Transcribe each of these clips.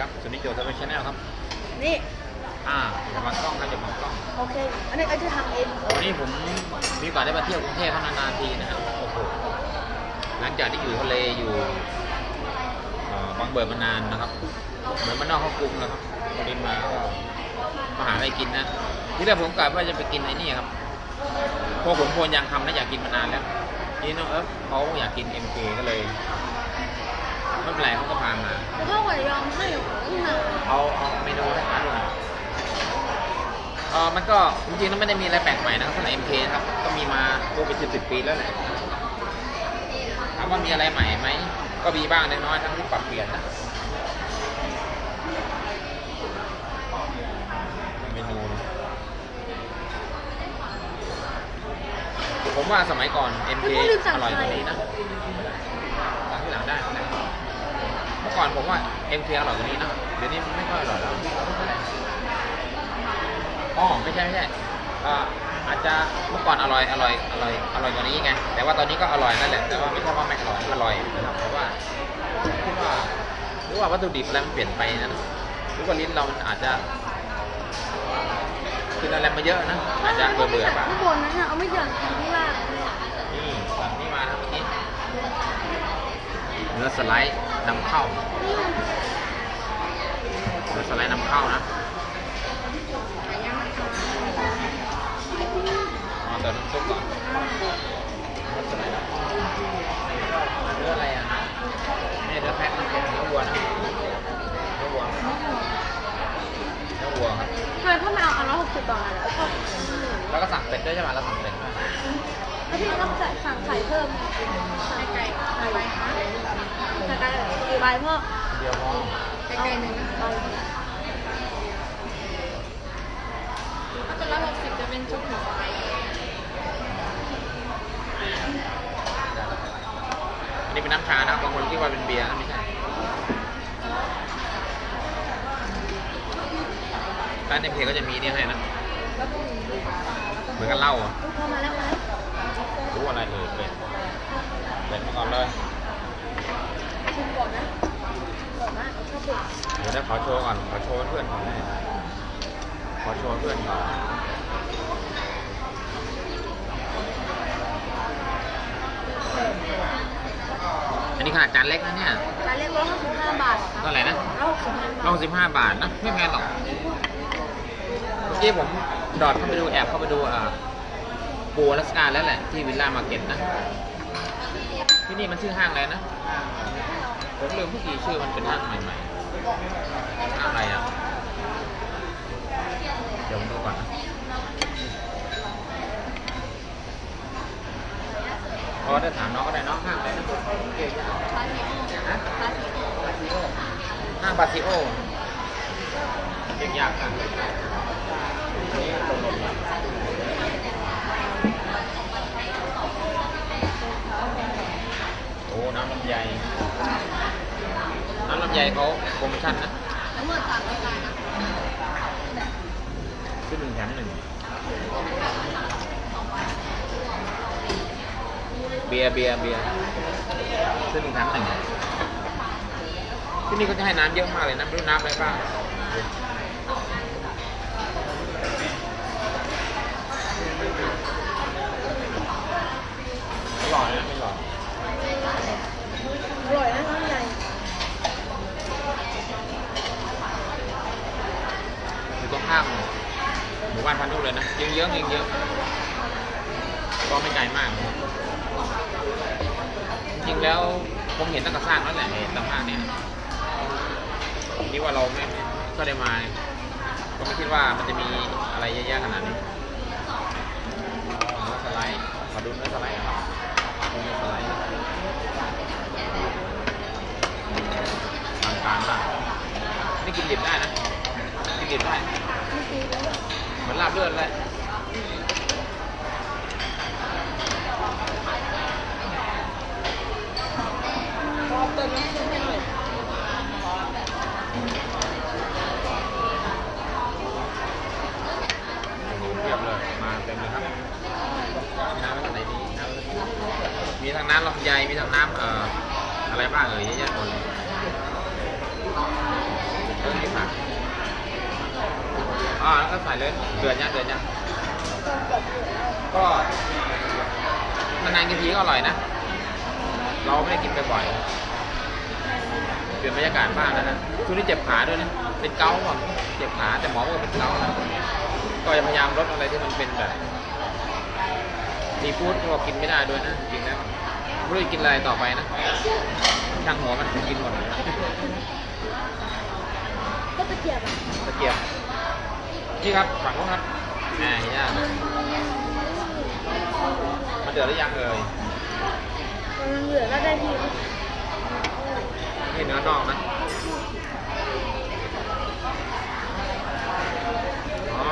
ครับสุนิโจทวีชแนลครับ นี่ อ่าอย่ามากล้องครับอย่ามากล้อง โอเค อันนี้ก็จะทำเองวันนี้ผมมีโอกาสได้มาเที่ยวกรุงเทพเท่านานๆทีนะครับโอ้โหหลังจากที่อยู่ทะเลอยู่เอ่อบางเบิดมานานนะครับเหมือนมานนอกเข้ากรุงนะครับพอดีมาก็มาหาอะไรกินนะที่แรกผมกะว่าจะไปกินไอ้นี่ครับพวกผมโพนยางคำนะอยากกินมานานแล้วนี่น้องเอิร์ฟเขาอยากกิน MK ก็เลย ไม่เป็นไรเขาก็พามา แต่ว่า我要卖有很难 เอาเอาเมนูให้ทานดูหน่อยเออมันก็จริงๆแล้วไม่ได้มีอะไรแปลกใหม่นะครับสำหรับ MK นะครับ ก็มีมาตัวเป็นสิบสิบปีแล้วแหละถามว่ามีอะไรใหม่ไหม ก็มีบ้างเล็กน้อยทั้งที่ปรับเปลี่ยนนะ เมนูนะผมว่าสมัยก่อน MK อร่อยกว่านี้นะสั่งที่หลังได้ไม่เป็นไรเมื่อ ก่อนผมว่า MK อร่อยกว่านี้นะเดี๋ยวนี้ไม่ค่อยอร่อยแล้วอ๋อไม่ใช่ไม่ใช่เอ่ออาจจะเมื่อก่อนอร่อยอร่อยอร่อยอร่อยกว่านี้ไงแต่ว่าตอนนี้ก็อร่อยนั่นแหละแต่ว่าไม่ใช่ว่าไม่อร่อยอร่อยนะครับเพราะว่าคิดว่าหรือว่าวัตถุดิบอะไรมันเปลี่ยนไปนะหรือว่าลิ้นเรามันอาจจะกินอะไรมาเยอะนะอาจจะเบื่อเบื่อๆป่ะข้างบนนั้นน่ะเอาไม่หย่อนข้างล่างนี่สั่งนี่มานะเมื่อกี้เนื้อสไลด์ นำเข้านี่มันเนื้อสไลด์นำเข้านะเอาเติมน้ำซุปก่อนเนื้อสไลด์นำเข้าเนื้ออะไรอะนะนี่เนื้อแพะนะเป็นเนื้อวัวนะเนื้อวัวเนื้อวัวครับทำไมพ่อไม่เอาอันละหกสิบบาทแล้วก็แล้วก็สั่งเป็ดด้วยใช่ไหมเราสั่งเป็ดด้วยแล้วพี่ต้องใส่สั่งไข่เพิ่มไข่ไก่ไข่ใบคะไข่ไก่ กี่ใบพ่อเดียวพอไข่ไก่หนึ่งใบถ้าเป็นร้อยหกสิบจะเป็นชุดหมูสไลด์อันนี้เป็นน้ำชานะบางคนคิดว่าเป็นเบียร์นะไม่ใช่ร้านเอ็มเคก็จะมีนี่ให้นะเหมือนกับเหล้าอะลูกพ่อมาแล้วมาแล้วรู้อะไรเลยเป็ดเป็ดมาก่อนเลย ชิมก่อนนะก่อนนะชอบเด็กเดี๋ยวได้ขอโชว์ก่อน ขอโชว์เพื่อนก่อนนะขอโชว์เพื่อนก่อนอันนี้ขนาดจานเล็กนะเนี่ยจานเล็กร้อยห้าสิบห้าบาทเท่าไหร่นะร้อยหกสิบห้าบาทร้อยสิบห้าบาทนะ ไม่แพงหรอก เมื่อกี้ผมดอดเข้าไปดูแอบเข้าไปดูอ่าปูอลาสกาแล้วแหละที่วิลล่ามาร์เก็ตนะ ที่นี่มันชื่อห้างอะไรนะ ผมลืมเมื่อกี้ชื่อมันเป็นห้างใหม่ๆห้างอะไรอะ เดี๋ยวผมดูก่อนนะพอได้ถามน้องก็ได้น้องห้างอะไรนะห้างบาซิโอเรียกยากจังนี่ตรงลงแล้วโอ้น้ำลำไยน้ำลำไยเขาโปรโมชั่นนะทั้งหมดสามรายการนนึ่งแถมหนึ่ งเบียร์เบียร์เบียร์ซื้อหนึ่งแถมหนึ่งที่นี่ก็จะให้น้ำเยอะมากเลยนะไม่รู้น้ำอะไรบ้างไม่หล่อนะไม่หล่ออร่อยนะน้ำใหญ่ อยู่ตรงข้ามหมู่บ้านพันธุเล ยนะยังเยอะยังเยอะก็ไม่ไกลมาก จริงแล้วผมเห็นตั้งแต่สร้างแล้วแหละเห็นตั้งห้างเนี่ยนี่ว่าเราไม่ก็ได้มาก็ไม่คิดว่ามันจะมีอะไรเยอะแยะขนาดนี้เนื้อสไลด์ขอดูเนื้อสไลด์ครับดูเนื้อสไลด์ทางการมากนี่กินดิบได้นะกินดิบได้ได้เหมือนลาบเลือดเลย พอเติมน้ำซุปให้หน่อย โอ้โหเทียบเลย มาเต็มเลยครับน้ำอะไรดีน้ำมีทั้งน้ำลำไยมีทั้ง น้ำเอ่ออะไรบ้างเอ่ยเยอะแยะหมดเลยเรื่องนี้ผักอ่าแล้วก็ใส่เลยเดือดยังเดือดยังก็นานๆกินทีก็อร่อยนะ เราไม่ได้กินบ่อยๆเปลี่ยนบรรยากาศบ้างนะฮะช่วงนี้เจ็บขาด้วยนะ เป็นเกาต์อะเจ็บขาแต่หมอบอกว่าเป็นเกานะก็จะพยายามลดอะไรที่มันเป็นแบบซีฟู้ดก็กินไม่ได้ด้วยนะจริงแล้ว ไม่รู้จะกินอะไรต่อไปนะช่างหัวมันกินหมดเลยก็ตะเกียบอะตะเกียบ นี่ครับฝั่งนู้นครับแหมย่างมันเดือดหรือยังเอ่ยมันเหลือแล้วได้ทีนี่เนื้อนอกนะอ๋อ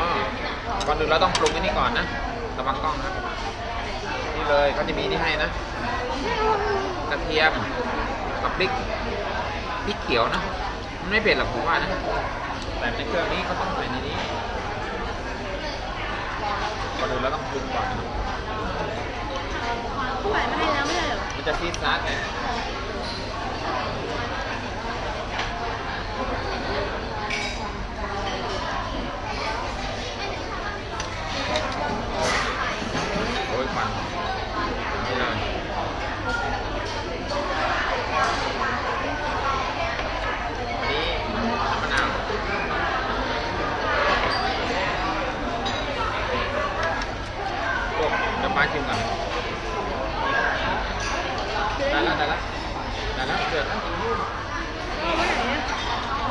ก่อนอื่นเราต้องปรุงอันนี้ก่อนนะ ระวังกล้องครับนี่ เลยเขาจะมีนี่ให้นะกระเทียมกับพริกพริกเขียวนะมันไม่เผ็ดหรอกผมว่านะแต่ในเครื่องนี้เขาต้องใส่ในนี้ก่อนอื่นเราต้องปรุงก่อนนะผู้ใหญ่มาให้แล้วไม่ใช่เหรอมันจะซีดซาดไงโอ้ยควันนี่เลยอันนี้น้ำมะนาวพว กน้ำปลาชิมก่อนได้แล้วได้แล้วได้แล้วเดือดแล้วเอาไว้ไหนเนี่ย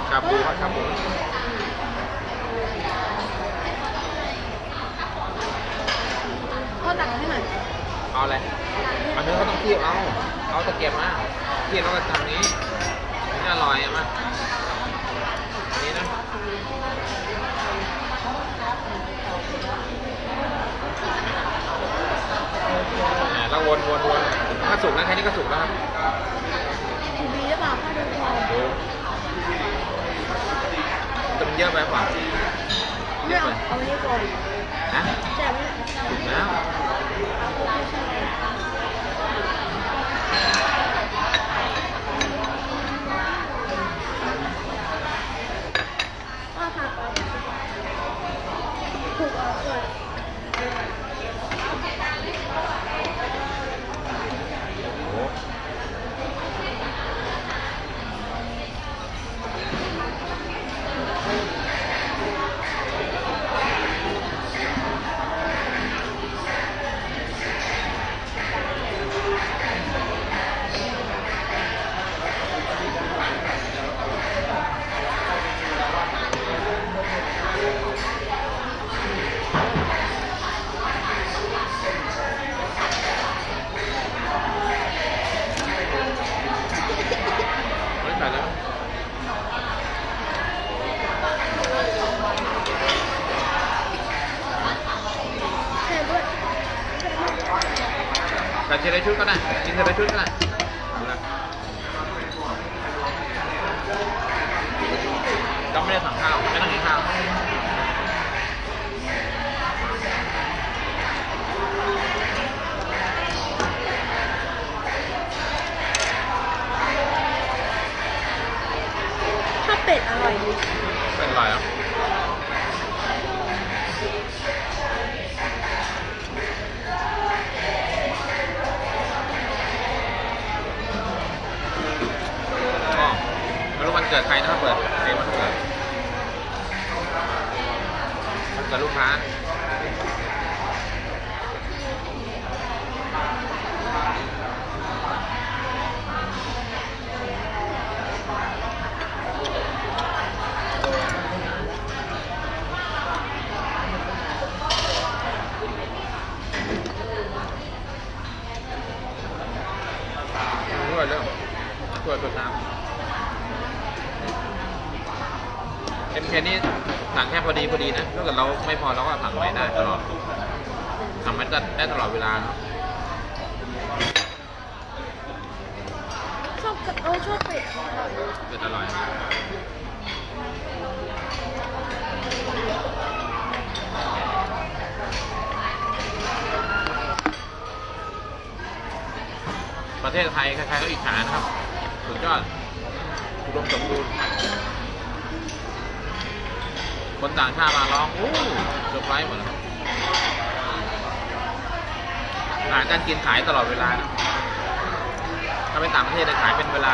ชาบูครับชาบูก็ตักให้หน่อยเอาอะไรเอาเนื้อเขาต้องเคี่ยวเอาเอาตะเกียบมาเคี่ยวแล้วก็ทำนี้นี่อร่อยอะมาอันนี้นะ อ่าแล้ววนวนวนถ้าสุกนะแค่นี้ก็สุกแล้วครับทีวีหรือเปล่าพ่อดูก่อนดูจะมันเยอะไปเปล่าไม่เอาเอาไว้นี่ก่อนฮะแจกไว้สุกแล้ว กับเชลชุดก็ได้กินทีละชุดก็ได้ เกิดใครนะครับเปิดเพลงวันเกิดมันเกิดลูกค้า ช่วยเรื่องช่วยตัวน้ำเอ็มเคนี่สั่งแค่ พอดีพอดีนะถ้าเกิดเราไม่พอเราก็สั่งใหม่ได้ตลอดสั่งไม่ได้ได้ตลอดเวลาเนอะชอบกะเออชอบเป็ดอร่อยดีเป็นอร่อยประเทศไทยใครๆก็อิจฉานะครับ สุดยอดอุดมสมบูรณ์ คนต่างชาติมาร้องโอ้เซอร์ไพรส์หมดอาหารการกินขายตลอดเวลานะถ้าไปต่างประเทศจะขายเป็นเวลา